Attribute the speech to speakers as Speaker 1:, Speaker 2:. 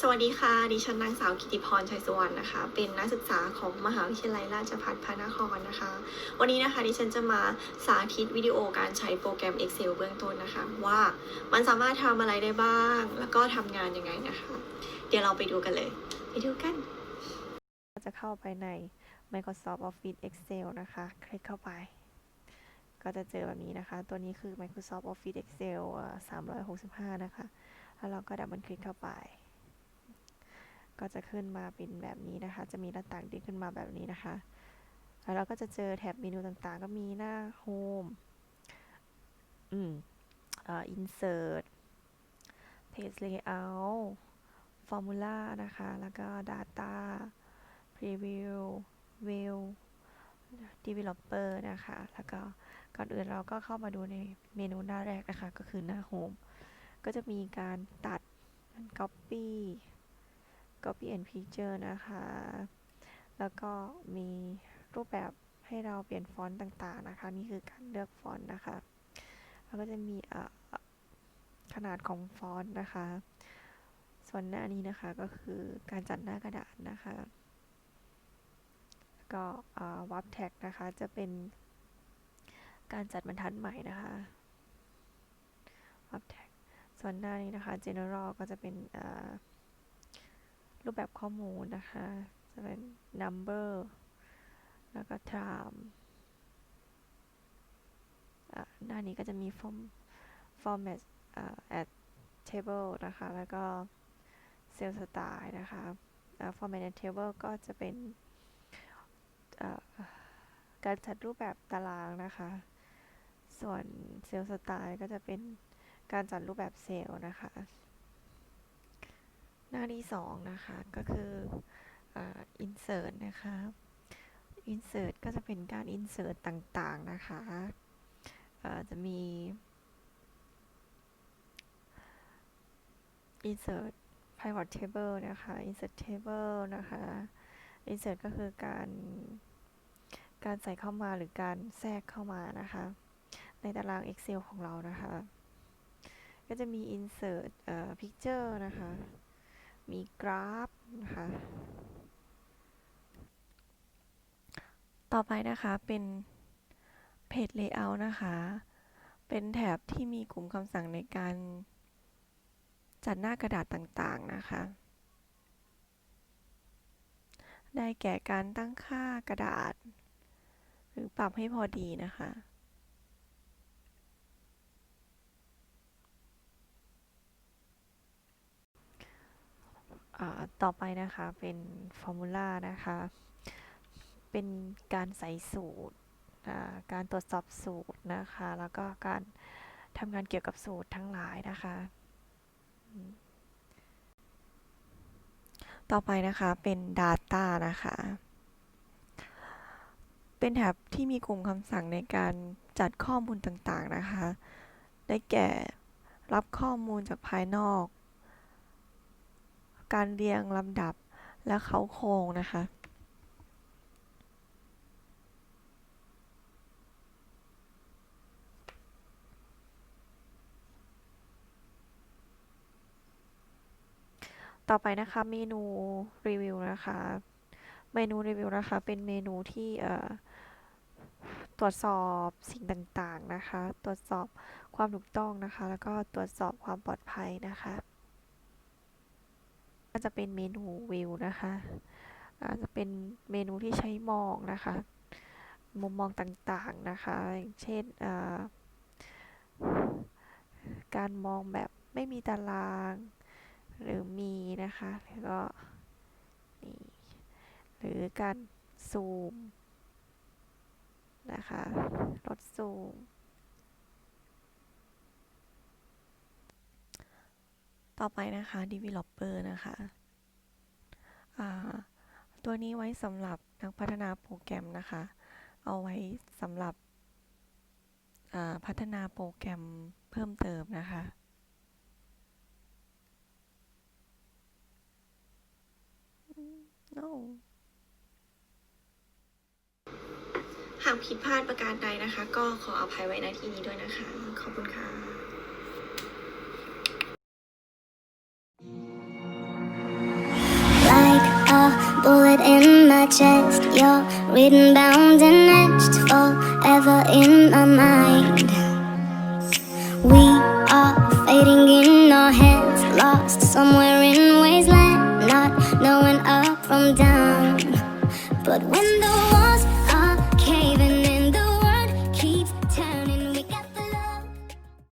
Speaker 1: สวัสดีค่ะ ดิฉันนางสาวกิติพรชัยสุวรรณนะคะ เป็นนักศึกษาของมหาวิทยาลัยราชภัฏพระนครนะคะ วันนี้นะคะดิฉันจะมาสาธิตวิดีโอการใช้โปรแกรม Excel เบื้องต้นนะคะ ว่ามันสามารถทำอะไรได้บ้าง แล้วก็ทำงานยังไงนะคะ เดี๋ยวเราไปดูกันเลย ไปดูกัน
Speaker 2: จะเข้าไปใน Microsoft Office Excel นะคะ คลิกเข้าไป ก็จะเจอแบบนี้นะคะ ตัวนี้คือ Microsoft Office Excel เอ่อ365 นะคะ แล้วเราก็ดับเบิลคลิกเข้าไป ก็จะขึ้นมาเป็นแบบนี้นะคะ จะมีหน้าต่างที่ขึ้นมาแบบนี้นะคะ แล้วเราก็จะเจอแถบเมนูต่างๆ ก็มีหน้า Home อืมอ่อ Insert Page Layout Formula นะคะ แล้วก็ Data Preview View Developer นะคะ แล้วก็ก่อนอื่นเราก็เข้ามาดูในเมนูหน้าแรกนะคะ ก็คือหน้า Home ก็จะมีการตัด Copy Copy and Picture นะคะ แล้วก็มีรูปแบบให้เราเปลี่ยนฟอนต์ต่างๆนะคะ นี่คือการเลือกฟอนต์นะคะ แล้วก็จะมีขนาดของฟอนต์นะคะ ส่วนหน้านี้นะคะก็คือการจัดหน้ากระดาษนะคะก็วับแท็กนะคะ จะเป็นการจัดบรรทัดใหม่นะคะวับแท็กส่วนหน้านี้นะคะ general ก็จะเป็น รูปแบบข้อมูลนะคะ จะเป็น number แล้วก็ time หน้านี้ก็จะมี form format add table นะคะ แล้วก็เซลล์สไตล์นะคะ format and table ก็จะเป็นการจัดรูปแบบตารางนะคะ ส่วนเซลล์สไตล์ก็จะเป็นการจัดรูปแบบเซลล์นะคะ หน้าที่สองนะคะก็คืออ insert นะคะ insert ก็จะเป็นการ insert ต่างๆนะคะจะมี insert pivot table นะคะ insert table นะคะ insert ก็คือการการใส่เข้ามาหรือการแทรกเข้ามานะคะ ในตาราง Excel ของเรานะคะ ก็จะมี insert เอ่อ picture นะคะ มีกราฟนะคะ ต่อไปนะคะเป็น page layout นะคะ เป็นแถบที่มีกลุ่มคำสั่งในการจัดหน้ากระดาษต่างๆนะคะ ได้แก่การตั้งค่ากระดาษ หรือปรับให้พอดีนะคะ ต่อไปนะคะเป็นฟอร์มูลานะคะ เป็นการใส่สูตร การตรวจสอบสูตรนะคะ แล้วก็การทำงานเกี่ยวกับสูตรทั้งหลายนะคะ ต่อไปนะคะเป็น Data นะคะ เป็นแถบที่มีกลุ่มคำสั่งในการจัดข้อมูลต่างๆนะคะ ได้แก่รับข้อมูลจากภายนอก การเรียงลำดับและเขาโครงนะคะ ต่อไปนะคะเมนูรีวิวนะคะ เมนูรีวิวนะคะ เป็นเมนูที่เอ่อตรวจสอบสิ่งต่างๆนะคะ ตรวจสอบความถูกต้องนะคะ แล้วก็ตรวจสอบความปลอดภัยนะคะ ก็จะเป็นเมนูวิวนะคะอาจจะเป็นเมนูที่ใช้มองนะคะ มุมมองต่างๆนะคะ อย่างเช่นการมองแบบไม่มีตาราง หรือมีนะคะแล้วก็นี่หรือการซูมนะคะลดซูม ต่อไปนะคะ developer นะคะตัวนี้ไว้สำหรับนักพัฒนาโปรแกรมนะคะ เอาไว้สำหรับพัฒนาโปรแกรมเพิ่มเติมนะคะ no
Speaker 1: หากผิดพลาดประการใดนะคะ ก็ขออภัยไว้ในที่นี้ด้วยนะคะ ขอบคุณค่ะ
Speaker 3: chest. You're written, bound, and etched forever in my mind. We are fading in our heads, lost somewhere in wasteland, not knowing up from down. But when the